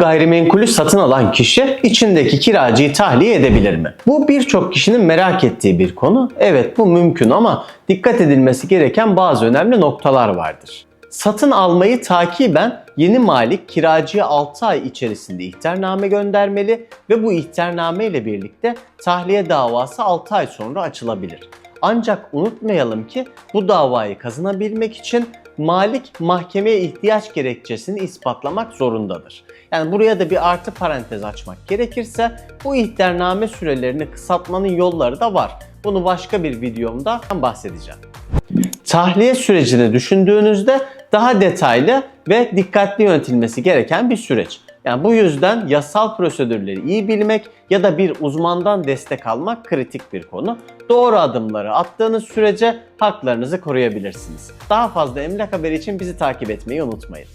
gayrimenkulü satın alan kişi içindeki kiracıyı tahliye edebilir mi? Bu birçok kişinin merak ettiği bir konu. Evet bu mümkün ama dikkat edilmesi gereken bazı önemli noktalar vardır. Satın almayı takiben yeni malik kiracıya 6 ay içerisinde ihtarname göndermeli ve bu ihtarname ile birlikte tahliye davası 6 ay sonra açılabilir. Ancak unutmayalım ki bu davayı kazanabilmek için malik mahkemeye ihtiyaç gerekçesini ispatlamak zorundadır. Yani buraya da bir artı parantez açmak gerekirse bu ihtarname sürelerini kısaltmanın yolları da var. Bunu başka bir videomda bahsedeceğim. Tahliye sürecini düşündüğünüzde daha detaylı ve dikkatli yönetilmesi gereken bir süreç. Yani bu yüzden yasal prosedürleri iyi bilmek ya da bir uzmandan destek almak kritik bir konu. Doğru adımları attığınız sürece haklarınızı koruyabilirsiniz. Daha fazla emlak haberi için bizi takip etmeyi unutmayın.